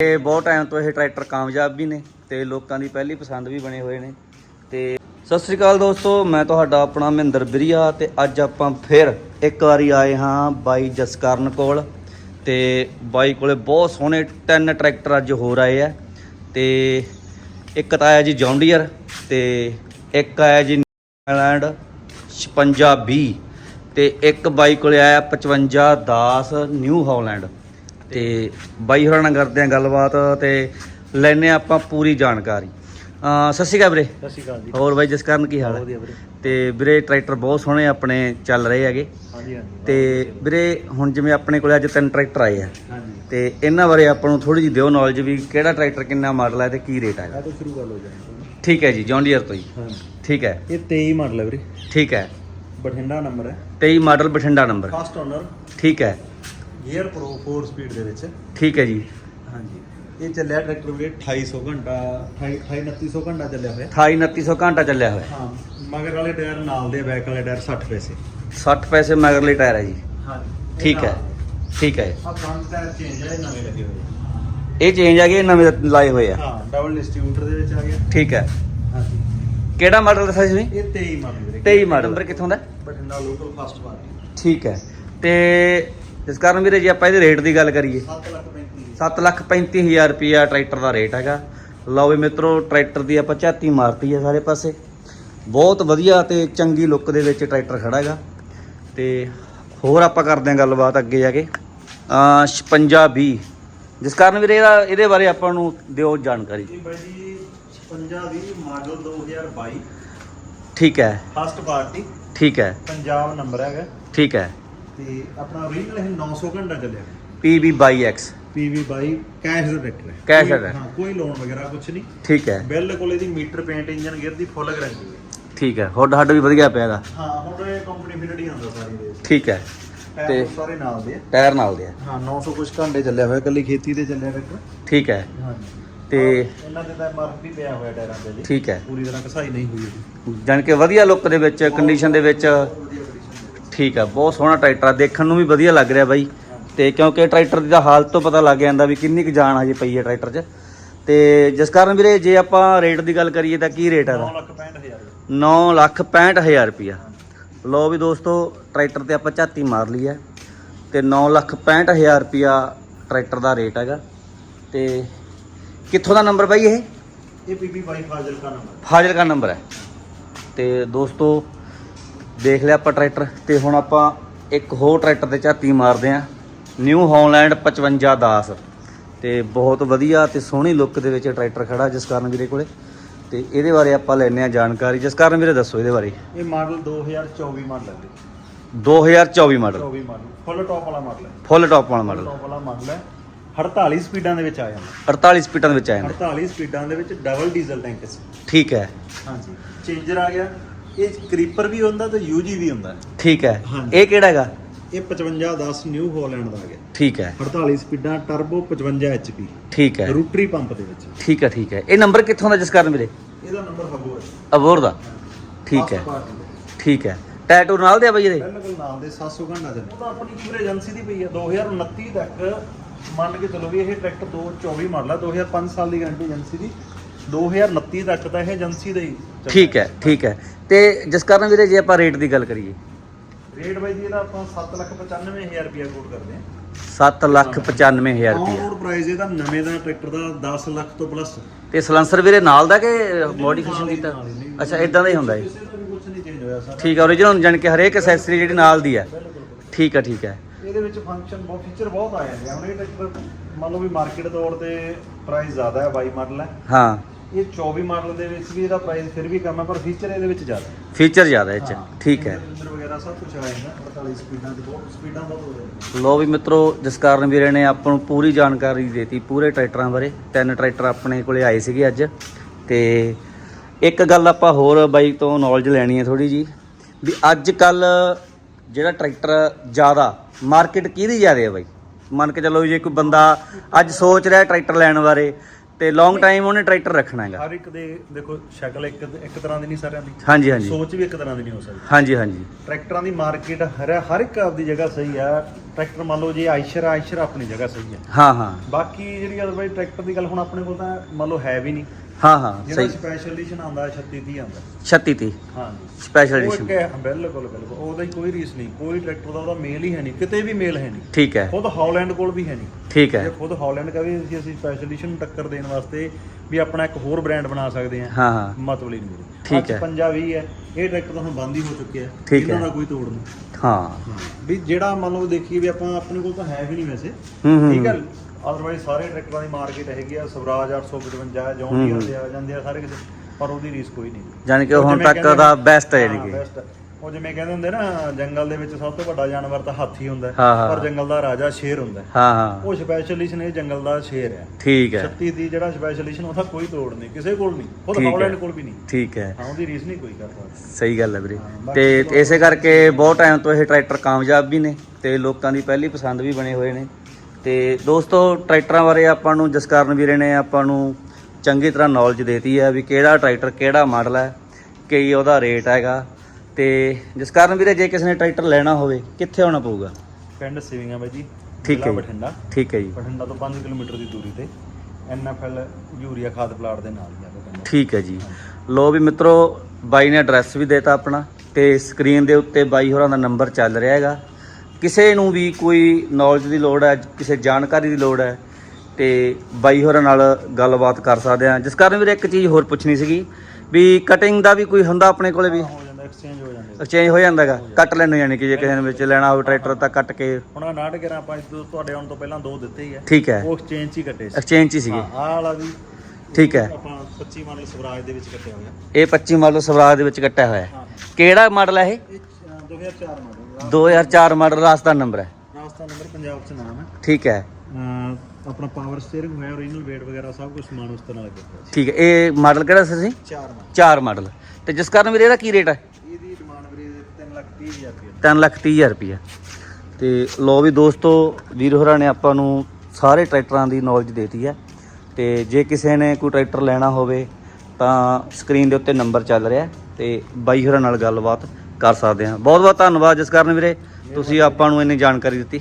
ਤੇ ਬਹੁਤ ਟਾਈਮ ਤੋਂ ਇਹ ਟਰੈਕਟਰ ਕਾਮਯਾਬ ਵੀ ਨੇ ਤੇ ਲੋਕਾਂ ਦੀ ਪਹਿਲੀ ਪਸੰਦ ਵੀ ਬਣੇ ਹੋਏ ਨੇ। ਤੇ ਸਤਿ ਸ੍ਰੀ ਅਕਾਲ ਦੋਸਤੋ, ਮੈਂ ਤੁਹਾਡਾ ਆਪਣਾ ਮਹਿੰਦਰ ਬਿਰੀਆ ਤੇ ਅੱਜ ਆਪਾਂ ਫਿਰ ਇੱਕ ਵਾਰੀ ਆਏ ਹਾਂ ਬਾਈ ਜਸਕਰਨ ਕੋਲ। ਤੇ ਬਾਈ ਕੋਲੇ ਬਹੁਤ ਸੋਹਣੇ ਤਿੰਨ ਟਰੈਕਟਰ ਅੱਜ ਹੋਰ ਆਏ ਆ। ਤੇ ਇੱਕ ਤਾਂ ਆਇਆ ਜੀ ਜੌਂਡੀਅਰ ਤੇ ਇੱਕ ਆਇਆ ਜੀ ਨਿਊਜ਼ੀਲੈਂਡ 5620 ਤੇ ਇੱਕ ਬਾਈ ਕੋਲੇ ਆਇਆ 5510 ਨਿਊ ਹਾਲੈਂਡ ਤੇ ਬਾਈ ਹੋਰਾਂ ਨਾਲ ਕਰਦੇ ਆ ਗੱਲਬਾਤ ਤੇ ਲੈਨੇ ਆਪਾਂ ਪੂਰੀ ਜਾਣਕਾਰੀ। ਅ ਸਤਿ ਸ਼੍ਰੀ ਅਕਾਲ ਵੀਰੇ। ਸਤਿ ਸ਼੍ਰੀ ਅਕਾਲ ਜੀ। ਹੋਰ ਬਾਈ ਜਸਕਰਨ ਕੀ ਹਾਲ ਹੈ? ਵਧੀਆ ਵੀਰੇ। ਤੇ ਵੀਰੇ ਟਰੈਕਟਰ ਬਹੁਤ ਸੋਹਣੇ ਆਪਣੇ ਚੱਲ ਰਹੇ ਹੈਗੇ। ਹਾਂਜੀ ਹਾਂਜੀ ਤੇ ਵੀਰੇ ਹੁਣ ਜਿਵੇਂ ਆਪਣੇ ਕੋਲੇ ਅੱਜ ਤਿੰਨ ਟਰੈਕਟਰ ਆਏ ਆ। ਹਾਂਜੀ। ਤੇ ਇਹਨਾਂ ਬਾਰੇ ਆਪਾਂ ਨੂੰ ਥੋੜੀ ਜਿਹੀ ਦਿਓ ਨੌਲੇਜ ਵੀ ਕਿਹੜਾ ਟਰੈਕਟਰ ਕਿੰਨਾ ਮਾਡਲ ਹੈ ਤੇ ਕੀ ਰੇਟ ਹੈ ਆ ਤੋਂ ਸ਼ੁਰੂ ਕਰ ਲਓ ਜੀ। ਠੀਕ ਹੈ ਜੀ ਜੌਨ ਡੀਅਰ ਤੋਂ ਹੀ। ਹਾਂਜੀ। ਠੀਕ ਹੈ। ਇਹ 23 ਮਾਡਲ ਹੈ ਵੀਰੇ। ਠੀਕ ਹੈ। ਬਠਿੰਡਾ ਨੰਬਰ ਹੈ। 23 model Bathinda number. First owner ਠੀਕ ਹੈ। ਗੀਅਰ ਪ੍ਰੋ 4 ਸਪੀਡ ਦੇ ਵਿੱਚ। ਠੀਕ ਹੈ ਜੀ। ਹਾਂਜੀ। ਇਹ ਚੱਲਿਆ ਟਰੈਕਟਰ ਵੀਰੇ 2800 ਘੰਟਾ 28 2900 ਘੰਟਾ ਚੱਲਿਆ ਹੋਇਆ। 28 2900 ਘੰਟਾ ਚੱਲਿਆ ਹੋਇਆ। ਹਾਂ ਮਗਰ ਵਾਲੇ ਟਾਇਰ ਨਾਲ ਦੇ ਬੈਕ ਵਾਲੇ ਟਾਇਰ 60 ਪੈਸੇ। 60 ਪੈਸੇ ਮਗਰਲੇ ਟਾਇਰ ਹੈ ਜੀ। ਹਾਂਜੀ। ਠੀਕ ਹੈ। ਠੀਕ ਹੈ। ਆ ਫਰੰਟ ਟਾਇਰ ਚੇਂਜ ਹੈ ਨਵੇਂ ਲੱਗੇ ਹੋਏ ਇਹ ਚੇਂਜ ਆ ਗਏ ਨਵੇਂ ਲਾਏ ਹੋਏ ਆ। ਹਾਂ ਡਬਲ ਡਿਸਟ੍ਰੀਬਿਊਟਰ ਦੇ ਵਿੱਚ ਆ ਗਿਆ। ਠੀਕ ਹੈ। ਹਾਂਜੀ। ਕਿਹੜਾ ਮਾਡਲ ਦੱਸਿਆ ਤੁਸੀਂ? ਇਹ 23 ਮਾਡਲ ਵੀਰੇ। 23 ਮਾਡਲ ਨੰਬਰ ਕਿੱਥੋਂ ਦਾ? ਬਠਿੰਡਾ ਲੋਕਲ ਫਸਟ ਪਾਰਟੀ ਠੀਕ ਹੈ। ਤੇ ਇਸ ਕਾਰਨ ਵੀਰੇ ਜੇ ਆਪਾਂ ਇਹਦੇ ਰੇਟ ਦੀ ਗੱਲ ਕਰੀਏ 7 ਲੱਖ 35 7 ਲੱਖ 35000 ਰੁਪਿਆ ਟਰੈਕਟਰ ਦਾ ਰੇਟ ਹੈਗਾ। ਲਓ ਵੀ ਮਿੱਤਰੋ ਟਰੈਕਟਰ ਦੀ ਆਪਾਂ ਝਾਤੀ ਮਾਰਤੀ ਹੈ ਸਾਰੇ ਪਾਸੇ। ਬਹੁਤ ਵਧੀਆ ਤੇ ਚੰਗੀ ਲੁੱਕ ਦੇ ਵਿੱਚ ਟਰੈਕਟਰ ਖੜਾ ਹੈਗਾ। ਤੇ ਹੋਰ ਆਪਾਂ ਕਰਦੇ ਹਾਂ ਗੱਲਬਾਤ ਅੱਗੇ ਜਾ ਕੇ। ਅ 5620 ਜਿਸ ਕਾਰਨ ਵੀਰੇ ਇਹਦਾ ਇਹਦੇ ਬਾਰੇ ਆਪਾਂ ਨੂੰ ਦਿਓ ਜਾਣਕਾਰੀ। ਇਹ ਬਾਈ ਜੀ 56 20 ਮਾਡਲ 2022 ਠੀਕ ਹੈ। First party. ਠੀਕ ਹੈ। ਪੰਜਾਬ ਨੰਬਰ ਹੈਗਾ। ਠੀਕ ਹੈ। ਤੇ ਆਪਣਾ ਓਰੀਜਨਲ ਇਹ 900 ਘੰਟਾ ਚੱਲਿਆ। PB22X PV ਬਾਈ ਕੈਸ਼ ਦਾ ਟਰੈਕਟਰ ਹੈ। Cash ਦਾ। ਹਾਂ ਕੋਈ ਲੋਨ ਵਗੈਰਾ ਕੁਝ ਨਹੀਂ। ਠੀਕ ਹੈ। ਬਿਲਕੁਲ ਇਹਦੀ ਮੀਟਰ ਪੇਂਟ ਇੰਜਨ ਗੇਅਰ ਦੀ ਫੁੱਲ ਗਾਰੰਟੀ ਹੈ। ਠੀਕ ਹੈ ਹੁੱਡ ਹੱਡ ਵੀ ਵਧੀਆ ਪਿਆ ਹੈਗਾ ਹਾਂ ਹੁਣ ਇਹ ਕੰਪਨੀ ਫਿਟਡ ਹੀ ਆਉਂਦਾ ਸਾਰੀ ਦੇ। ਠੀਕ ਹੈ। ਤੇ- ਸਾਰੇ ਨਾਲ ਦੇ ਆ। ਟਾਇਰ ਨਾਲ ਦੇ ਆ। ਹਾਂ 900 ਕੁਝ ਘੰਟੇ ਚੱਲਿਆ ਹੋਇਆ ਕੱਲੀ ਖੇਤੀ ਤੇ ਚੱਲਿਆ ਟਰੈਕਟਰ ਠੀਕ ਹੈ। ਹਾਂਜੀ। ਤੇ ਇਹਨਾਂ ਦੇ ਤਾਂ ਮਰਫ ਵੀ ਪਿਆ ਹੋਇਆ ਟਾਇਰਾਂ ਦੇ ਲਈ। ਠੀਕ ਹੈ। ਪੂਰੀ ਤਰ੍ਹਾਂ ਘਸਾਈ ਨਹੀਂ ਹੋਈ। ਇਹਦੀ ਜਾਣੀ ਕਿ ਵਧੀਆ ਲੁੱਕ ਦੇ ਵਿੱਚ ਕੰਡੀਸ਼ਨ ਦੇ ਵਿੱਚ ਠੀਕ ਹੈ ਬਹੁਤ ਸੋਹਣਾ ਟਰੈਕਟਰ ਆ ਦੇਖਣ ਨੂੰ ਵੀ ਵਧੀਆ ਲੱਗ ਰਿਹਾ ਬਾਈ। ਤੇ ਕਿਉਂਕਿ ਟਰੈਕਟਰ ਦੀ ਤਾਂ ਹਾਲਤ ਤੋਂ ਪਤਾ ਲੱਗ ਜਾਂਦਾ ਵੀ ਕਿੰਨੀ ਕੁ ਜਾਨ ਹਜੇ ਪਈ ਹੈ ਟਰੈਕਟਰ 'ਚ। ਤੇ ਜਿਸ ਕਾਰਨ ਵੀਰੇ ਜੇ ਆਪਾਂ ਰੇਟ ਦੀ ਗੱਲ ਕਰੀਏ ਤਾਂ ਕੀ ਰੇਟ ਹੈ 9 ਦਾ ਲੱਖ 65000 9 ਲੱਖ 65000 ਰੁਪਿਆ ਲਓ ਵੀ ਦੋਸਤੋ ਟਰੈਕਟਰ ਤੇ ਆਪਾਂ ਝਾਤੀ ਮਾਰ ਲਈ ਹੈ। ਤੇ 9 ਲੱਖ 65000 ਰੁਪਿਆ ਟਰੈਕਟਰ ਦਾ ਰੇਟ ਹੈਗਾ। ਤੇ ਕਿੱਥੋਂ ਦਾ ਨੰਬਰ ਬਾਈ ਇਹ? ਇਹ ਪੀਪੀ ਬਾਈ ਫਾਜ਼ਲ ਦਾ ਨੰਬਰ। ਫਾਜ਼ਿਲਕਾ ਨੰਬਰ ਹੈ। ਤੇ ਦੋਸਤੋ ਦੇਖ ਲਿਆ ਆਪਾਂ ਟਰੈਕਟਰ ਤੇ ਹੁਣ ਆਪਾਂ ਇੱਕ ਹੋਰ ਟਰੈਕਟਰ ਤੇ ਝਾਤੀ ਮਾਰਦੇ ਆਂ ਨਿਊ ਹੌਲੈਂਡ 5510 ਤੇ ਬਹੁਤ ਵਧੀਆ ਤੇ ਸੋਹਣੀ ਲੁੱਕ ਦੇ ਵਿੱਚ ਟਰੈਕਟਰ ਖੜਾ ਜਿਸ ਕਾਰਨ ਵੀਰੇ ਕੋਲੇ। ਤੇ ਇਹਦੇ ਬਾਰੇ ਆਪਾਂ ਲੈਣੇ ਆ ਜਾਣਕਾਰੀ। ਜਿਸ ਕਾਰਨ ਵੀਰੇ ਦੱਸੋ ਇਹਦੇ ਬਾਰੇ। ਇਹ ਮਾਡਲ 2024 ਮਾਡਲ ਹੈ 2024 ਮਾਡਲ 24 ਮਾਡਲ ਫੁੱਲ ਟੌਪ ਵਾਲਾ ਮਾਡਲ ਹੈ। ਫੁੱਲ ਟੌਪ ਵਾਲਾ ਮਾਡਲ ਟੌਪ ਵਾਲਾ ਮਾਡਲ ਹੈ। 48 ਸਪੀਡਾਂ ਦੇ ਵਿੱਚ ਆ ਜਾਂਦਾ। 48 ਸਪੀਡਾਂ ਦੇ ਵਿੱਚ ਆ ਜਾਂਦਾ। 48 ਸਪੀਡਾਂ ਦੇ ਵਿੱਚ ਡਬਲ ਡੀਜ਼ਲ ਟੈਂਕ ਸੀ ਠੀਕ ਹੈ। ਹਾਂਜੀ। ਚੇਂਜਰ ਆ ਗਿਆ। ਇਹ ਕਰੀਪਰ ਵੀ ਹੁੰਦਾ ਤੇ ਯੂਜੀ ਵੀ ਹੁੰਦਾ। ਠੀਕ ਹੈ। ਹਾਂਜੀ। ਇਹ ਕਿਹੜਾ ਹੈਗਾ? ਇਹ 5510 ਨਿਊ ਹਾਲੈਂਡ ਦਾ ਆ ਗਿਆ ਠੀਕ ਹੈ। 48 ਸਪੀਡਾਂ ਟਰਬੋ 55 HP ਠੀਕ ਹੈ। ਰੂਟਰੀ ਪੰਪ ਦੇ ਵਿੱਚ। ਠੀਕ ਹੈ ਠੀਕ ਹੈ। ਇਹ ਨੰਬਰ ਕਿੱਥੋਂ ਦਾ ਜਿਸ ਕਾਰਨ ਵੀਰੇ? ਇਹਦਾ ਨੰਬਰ ਹਬੋ ਹੈ। ਅਬੋਰ ਦਾ। ਠੀਕ ਹੈ। ਦਾ। ਠੀਕ ਹੈ। ਟੈਟੂ ਨਾਲ ਦੇ ਆ ਬਾਈ ਇਹਦੇ? ਬਿਲਕੁਲ ਨਾਲ ਦੇ 700 ਘੰਟਾ ਚੱਲਿਆ ਉਹ ਤਾਂ ਆਪਣੀ ਪੂਰੇ ਏਜੰਸੀ ਦੀ ਪਈ ਹੈ 2029 ਤੱਕ ਮੰਨ ਕੇ ਚਲੋ ਵੀ ਇਹ ਟਰੈਕਟਰ 224 ਮਾਡਲ ਹੈ 2005 ਸਾਲ ਦੀ ਗਾਰੰਟੀ ਏਜੰਸੀ ਦੀ। 2029 ਤੱਕ ਤਾਂ ਇਹ ਏਜੰਸੀ ਦਾ ਹੀ ਚੱਲਿਆ। ਠੀਕ ਹੈ ਠੀਕ ਹੈ। ਤੇ ਜਿਸ ਕਾਰਨ ਵੀਰੇ ਜੇ ਆਪਾਂ ਰੇਟ ਦੀ ਗੱਲ ਕਰੀਏ? ਰੇਟ ਬਾਈ ਜੀ ਇਹਦਾ ਆਪਾਂ 795000 ਰੁਪਇਆ ਕੋਡ ਕਰਦੇ ਹਾਂ। 7 ਲੱਖ 95000 ਆਨ ਰੁਪਏ ਰੋਡ ਪ੍ਰਾਈਸ ਇਹਦਾ ਨਵੇਂ ਦਾ ਟਰੈਕਟਰ ਦਾ 10 ਲੱਖ ਤੋਂ ਪਲੱਸ ਤੇ ਸਲੈਂਸਰ ਵੀਰੇ ਨਾਲ ਦਾ ਕਿ ਮੋਡੀਫਿਕੇਸ਼ਨ ਕੀਤਾ? ਅੱਛਾ ਇਦਾਂ ਦਾ ਹੀ ਹੁੰਦਾ ਹੈ। ਕਿਸੇ ਦਾ ਵੀ ਕੁਝ ਨਹੀਂ ਚੇਂਜ ਹੋਇਆ ਸਰ। ਠੀਕ ਹੈ origignal ਜਾਣ ਕੇ ਹਰੇਕ ਐਕਸੈਸਰੀ ਜਿਹੜੀ ਨਾਲ ਦੀ ਹੈ। ਠੀਕ ਹੈ ਠੀਕ ਹੈ। ਇਹਦੇ ਵਿੱਚ ਫੰਕਸ਼ਨ ਬਹੁਤ ਫੀਚਰ ਬਹੁਤ ਆ ਜਾਂਦੇ ਆ। ਹੁਣ ਇਹ ਟਰੈਕਟਰ ਮੰਨ ਲਓ ਵੀ ਮਾਰਕੀਟ ਤੌਰ ਤੇ ਪ੍ਰਾਈਸ ਜ਼ਿਆਦਾ ਹੈ 22 ਮਾਡਲ ਹੈ। ਹਾਂ। ਇਹ ਇਹ 24 ਮਾਡਲ ਦੇ ਵਿੱਚ ਵੀ ਇਹਦਾ ਪ੍ਰਾਈਸ ਫਿਰ ਵੀ ਕਮ ਹੈ ਪਰ ਫੀਚਰ ਇਹਦੇ ਵਿੱਚ ਜ਼ਿਆਦਾ ਹੈ। ਫੀਚਰ ਜ਼ਿਆਦਾ ਇਹ ਚ ਹਾਂ। ਠੀਕ ਹੈ। ਇੰਜਨ ਵਗੈਰਾ ਸਭ ਕੁਝ ਆ ਜਾਂਦਾ 48 ਸਪੀਡਾਂ ਦੀ ਬਹੁਤ ਸਪੀਡਾਂ ਬਹੁਤ ਹੋ ਜਾਂਦੀਆਂ ਲੋ ਵੀ ਮਿੱਤਰੋ ਜਿਸ ਕਾਰਨ ਵੀਰੇ ਨੇ ਆਪਾਂ ਨੂੰ ਪੂਰੀ ਜਾਣਕਾਰੀ ਦੇਤੀ ਪੂਰੇ ਟਰੈਕਟਰਾਂ ਬਾਰੇ। ਤਿੰਨ ਟਰੈਕਟਰ ਆਪਣੇ ਕੋਲੇ ਆਏ ਸੀਗੇ ਅੱਜ। ਤੇ ਇੱਕ ਗੱਲ ਆਪਾਂ ਹੋਰ ਬਾਈ ਤੋਂ ਨੌਲੇਜ ਲੈਣੀ ਹੈ ਥੋੜੀ ਜੀ ਵੀ ਅੱਜ ਕੱਲ ਜਿਹੜਾ ਟਰੈਕਟਰ ਜ਼ਿਆਦਾ ਮਾਰਕੀਟ ਕਿਹਦੀ ਜ਼ਿਆਦਾ ਹੈ ਬਾਈ? ਮੰਨ ਕੇ ਚੱਲੋ ਜੇ ਕੋਈ ਬੰਦਾ ਅੱਜ ਸੋਚ ਰਿਹਾ ਟਰੈਕਟਰ ਲੈਣ ਬਾਰੇ ਤੇ ਲੌਂਗ ਟਾਈਮ ਉਹਨੇ ਟਰੈਕਟਰ ਰੱਖਣਾ ਹੈਗਾ। ਹਰ ਇੱਕ ਦੇ ਦੇਖੋ ਸ਼ਕਲ ਇੱਕ ਇੱਕ ਤਰ੍ਹਾਂ ਦੀ ਨਹੀਂ ਸਾਰਿਆਂ ਦੀ। ਹਾਂਜੀ ਹਾਂਜੀ। ਸੋਚ ਵੀ ਇੱਕ ਤਰ੍ਹਾਂ ਦੀ ਨਹੀਂ ਹੋ ਸਕਦੀ। ਹਾਂਜੀ ਹਾਂਜੀ। ਟਰੈਕਟਰਾਂ ਦੀ ਮਾਰਕੀਟ ਹਰ ਹਰ ਇੱਕ ਆਪਦੀ ਜਗ੍ਹਾ ਸਹੀ ਆ। ਟਰੈਕਟਰ ਮੰਨ ਲਓ ਜੇ ਆਇਸ਼ਰ ਆ, ਆਇਸ਼ਰ ਆਪਣੀ ਜਗ੍ਹਾ ਸਹੀ ਹੈ ਹਾਂ ਹਾਂ। ਬਾਕੀ ਜਿਹੜੀ ਅਦਰਵਾਈਜ਼ ਟਰੈਕਟਰ ਦੀ ਗੱਲ ਹੁਣ ਆਪਣੇ ਕੋਲ ਤਾਂ ਮੰਨ ਲਓ ਹੈ ਵੀ ਨਹੀਂ। ਹਾਂ ਹਾਂ ਜਿਹੜਾ ਸਹੀ। ਸਪੈਸ਼ਲ ਐਡੀਸ਼ਨ ਆਉਂਦਾ 36 30 ਆਉਂਦਾ। 36 ਤੀ ਹਾਂ ਸਪੈਸ਼ਲ ਉਹ ਐਡੀਸ਼ਨ ਇੱਕ ਬਿਲਕੁਲ ਬਿਲਕੁਲ। ਉਹਦਾ ਹੀ ਕੋਈ ਰੀਸ ਨਹੀਂ। ਕੋਈ ਟਰੈਕਟਰ ਦਾ ਉਹਦਾ ਮੇਲ ਹੀ ਹੈ ਨਹੀਂ। ਕਿਤੇ ਵੀ ਮੇਲ ਹੈ ਨਹੀਂ। ਠੀਕ ਹੈ। ਖੁਦ ਹਾਲੈਂਡ ਕੋਲ ਵੀ ਹੈ ਨਹੀਂ। ਠੀਕ ਜੇ ਹੈ ਖੁਦ ਹਾਲੈਂਡ ਕਹੇ ਅਸੀਂ ਅਸੀਂ ਸਪੈਸ਼ਲ ਐਡੀਸ਼ਨ ਟੱਕਰ ਦੇਣ ਵਾਸਤੇ ਵੀ ਆਪਣਾ ਇੱਕ ਹੋਰ ਬ੍ਰਾਂਡ ਬਣਾ ਸਕਦੇ ਹਾਂ ਹਾਂ ਹਾਂ। ਮਤਲਬ ਹੀ ਨਹੀਂ ਮੇਰੇ ਠੀਕ ਹੈ। ਪੰਜਾ ਵੀ ਹੈ। ਇਹ ਟਰੈਕਟਰ ਤਾਂ ਹੁਣ ਬੰਦ ਹੀ ਹੋ ਚੁੱਕਿਆ ਹੈ। ਠੀਕ ਇਹਨਾਂ ਹੈ। ਦਾ ਕੋਈ ਤੋੜ ਨਹੀਂ। ਹਾਂ। ਵੀ ਜਿਹੜਾ ਮੰਨ ਲਓ ਦੇਖੀਏ ਵੀ ਆਪਾਂ ਆਪਣੇ ਕੋਲ ਤਾਂ ਹੈ ਵੀ ਨਹੀਂ ਵੈਸੇ। ਹੂੰ ਹੂੰ ਠੀਕ ਹੈ। ਅਦਰਵਾਈਜ਼ ਸਾਰੇ ਟਰੈਕਟਰਾਂ ਦੀ ਮਾਰਕੀਟ ਹੈਗੀ ਆ ਸਵਰਾਜ 855 ਜੌਂਡੀਅਰ ਦੇ ਆ ਜਾਂਦੇ ਆ ਸਾਰੇ ਕਿਤੇ ਪਰ ਉਹਦੀ ਰੀਸ ਕੋਈ ਨਹੀਂ। ਯਾਨੀ ਕਿ ਹੁਣ ਤੱਕ ਦਾ ਬੈਸਟ ਹੈ ਕਿ। best। ਉਹ ਜਿਵੇਂ ਕਹਿੰਦੇ ਹੁੰਦੇ ਨਾ ਜੰਗਲ ਦੇ ਵਿੱਚ ਸਭ ਤੋਂ ਵੱਡਾ ਜਾਨਵਰ ਤਾਂ ਹਾਥੀ ਹੁੰਦਾ। ਪਰ ਜੰਗਲ ਦਾ ਰਾਜਾ ਸ਼ੇਰ ਹੁੰਦਾ ਹੈ। ਹਾਂ ਉਹ ਸਪੈਸ਼ਲਿਸਟ ਨੇ ਜੰਗਲ ਦਾ ਸ਼ੇਰ ਹੈ। ਠੀਕ ਹੈ। 36 ਦੀ ਜਿਹੜਾ ਸਪੈਸ਼ਲਿਸਟ ਉਹਦਾ ਕੋਈ ਤੋੜ ਨਹੀਂ ਕਿਸੇ ਕੋਲ ਨਹੀਂ। ਖੁਦ। ਹਾਲੈਂਡ ਕੋਲ ਵੀ ਨਹੀਂ। ਠੀਕ ਹੈ। ਹਾਂ ਉਹਦੀ ਰੀਸ ਨਹੀਂ ਕੋਈ ਕਰ ਸਕਦਾ। ਸਹੀ ਗੱਲ ਹੈ ਵੀਰੇ। ਤੇ ਇਸੇ ਕਰਕੇ ਬਹੁਤ ਟਾਈਮ ਤੋਂ ਇਹ ਟਰੈਕਟਰ ਕਾਮਯਾਬ ਵੀ ਨੇ ਤੇ ਲੋਕਾਂ ਦੀ ਪਹਿਲੀ ਪਸੰਦ ਵੀ ਬਣੇ ਹੋਏ ਨੇ। ਤੇ ਦੋਸਤੋ ਟਰੈਕਟਰਾਂ ਬਾਰੇ ਆਪਾਂ ਨੂੰ ਜਸਕਰਨ ਵੀਰੇ ਨੇ ਆਪਾਂ ਨੂੰ ਚੰਗੀ ਤਰ੍ਹਾਂ ਨੌਲੇਜ ਦੇਤੀ ਹੈ ਵੀ ਕਿਹੜਾ ਟਰੈਕਟਰ ਕਿਹੜਾ ਮਾਡਲ ਹੈ ਕੀ ਉਹਦਾ ਰੇਟ ਹੈਗਾ। ਤੇ ਜਸਕਰਨ ਵੀਰੇ ਜੇ ਕਿਸੇ ਨੇ ਟਰੈਕਟਰ ਲੈਣਾ ਹੋਵੇ ਕਿੱਥੇ ਆਉਣਾ ਪਊਗਾ? ਪਿੰਡ ਸਿਵਿੰਗਾ ਬਾਈ ਜੀ ਠੀਕ ਹੈ। ਬਠਿੰਡਾ। ਠੀਕ ਹੈ ਜੀ। ਬਠਿੰਡਾ ਤੋਂ 5 ਕਿਲੋਮੀਟਰ ਦੀ ਦੂਰੀ ਤੇ ਐਨਐਫਐਲ ਯੂਰੀਆ ਖਾਦ ਪਲਾਟ ਦੇ ਨਾਲ ਹੀ ਆ ਠੀਕ ਹੈ ਜੀ। ਲੋ ਵੀ ਮਿੱਤਰੋ ਬਾਈ ਨੇ ਐਡਰੈਸ ਵੀ ਦੇਤਾ ਆਪਣਾ ਤੇ ਸਕਰੀਨ ਦੇ ਉੱਤੇ ਬਾਈ ਹੋਰਾਂ ਦਾ ਨੰਬਰ ਚੱਲ ਰਿਹਾ ਹੈਗਾ। ਕਿਸੇ ਨੂੰ ਵੀ ਕੋਈ ਨੌਲੇਜ ਦੀ ਲੋੜ ਹੈ ਕਿਸੇ ਜਾਣਕਾਰੀ ਦੀ ਲੋੜ ਹੈ ਤੇ ਬਾਈ ਹੋਰਾਂ ਨਾਲ ਗੱਲਬਾਤ ਕਰ ਸਕਦੇ ਆ ਜਿਸ ਕਾਰਨ ਵੀਰੇ ਇੱਕ ਚੀਜ਼ ਹੋਰ ਪੁੱਛਣੀ ਸੀਗੀ ਵੀ ਕਟਿੰਗ ਦਾ ਵੀ ਕੋਈ ਹੁੰਦਾ ਆਪਣੇ ਕੋਲੇ ਵੀ? ਹੋ ਜਾਂਦਾ ਐਕਸਚੇਂਜ ਹੋ ਜਾਂਦੇ। ਐਕਸਚੇਂਜ ਹੋ ਜਾਂਦਾ ਹੈਗਾ ਕੱਟ ਲੈਣੇ ਯਾਨੀ ਕਿ ਜੇ ਕਿਸੇ ਨੇ ਵਿੱਚ ਲੈਣਾ ਹੋਵੇ ਟਰੈਕਟਰ ਤਾਂ ਕੱਟ ਕੇ। ਹੁਣ ਆਹ 69 ਆਪਾਂ ਜਦੋਂ ਤੁਹਾਡੇ ਆਉਣ ਤੋਂ ਪਹਿਲਾਂ ਦੋ ਦਿੱਤੇ ਹੀ ਆ। ਠੀਕ ਹੈ। ਉਹ ਐਕਸਚੇਂਜ ਹੀ ਕੱਟੇ ਸੀ। ਐਕਸਚੇਂਜ ਹੀ ਸੀਗੇ। ਆਹ ਵਾਲਾ ਵੀ ਠੀਕ ਹੈ। ਆਪਾਂ 25 ਮਾਡਲ ਸਵਰਾਜ ਦੇ ਵਿੱਚ ਕੱਟਿਆ ਹੋਇਆ। ਇਹ 25 ਮਾਡਲ ਸਵਰਾਜ ਦੇ ਵਿੱਚ ਕੱਟਿਆ ਹੋਇਆ ਕਿਹੜਾ ਮਾਡਲ ਹੈ ਇਹ? ਇਹ ਅ, 2004 ਮਾਡਲ। 2004 ਮਾਡਲ ਰਾਸਤਾ ਨੰਬਰ ਹੈ। ਰਾਜਸਥਾਨ ਨੰਬਰ ਪੰਜਾਬ ਚ ਨਾਮ ਹੈ। ਠੀਕ ਹੈ। ਆਪਣਾ ਪਾਵਰ ਸਟੀਅਰਿੰਗ ਹੋਇਆ ਓਰੀਜਨਲ ਵੇਟ ਵਗੈਰਾ ਸਭ ਕੁਝ ਸਮਾਨ ਉਸ ਤਰ੍ਹਾਂ ਲੱਗਿਆ ਹੋਇਆ ਠੀਕ ਹੈ ਇਹ ਮਾਡਲ ਕਿਹੜਾ ਸੀ ਜੀ ਸੀ 4 ਮਾਡਲ 4 ਮਾਡਲ ਤੇ ਜਿਸ ਕਾਰਨ ਵੀਰੇ ਇਹਦਾ ਕੀ ਰੇਟ ਹੈ? ਇਹਦੀ ਡਿਮਾਂਡ ਵੀਰੇ 3 ਲੱਖ 30 ਹਜ਼ਾਰ ਰੁਪਏ 3 ਲੱਖ 30 ਹਜ਼ਾਰ ਰੁਪਈਆ ਤੇ ਲੋ ਵੀ ਦੋਸਤੋ ਵੀਰ ਹੋਰਾਂ ਨੇ ਆਪਾਂ ਨੂੰ ਸਾਰੇ ਟਰੈਕਟਰਾਂ ਦੀ ਨੌਲੇਜ ਦੇਤੀ ਹੈ। ਤੇ ਜੇ ਕਿਸੇ ਨੇ ਕੋਈ ਟਰੈਕਟਰ ਲੈਣਾ ਹੋਵੇ ਤਾਂ ਸਕਰੀਨ ਦੇ ਉੱਤੇ ਨੰਬਰ ਚੱਲ ਰਿਹਾ ਹੈ। ਤੇ ਬਾਈ ਹੋਰਾਂ ਨਾਲ ਗੱਲਬਾਤ ਕਰ ਸਕਦੇ ਹਾਂ। ਬਹੁਤ ਬਹੁਤ ਧੰਨਵਾਦ ਜਿਸ ਕਾਰਨ ਵੀਰੇ, ਤੁਸੀਂ ਆਪਾਂ ਨੂੰ ਇੰਨੀ ਜਾਣਕਾਰੀ ਦਿੱਤੀ।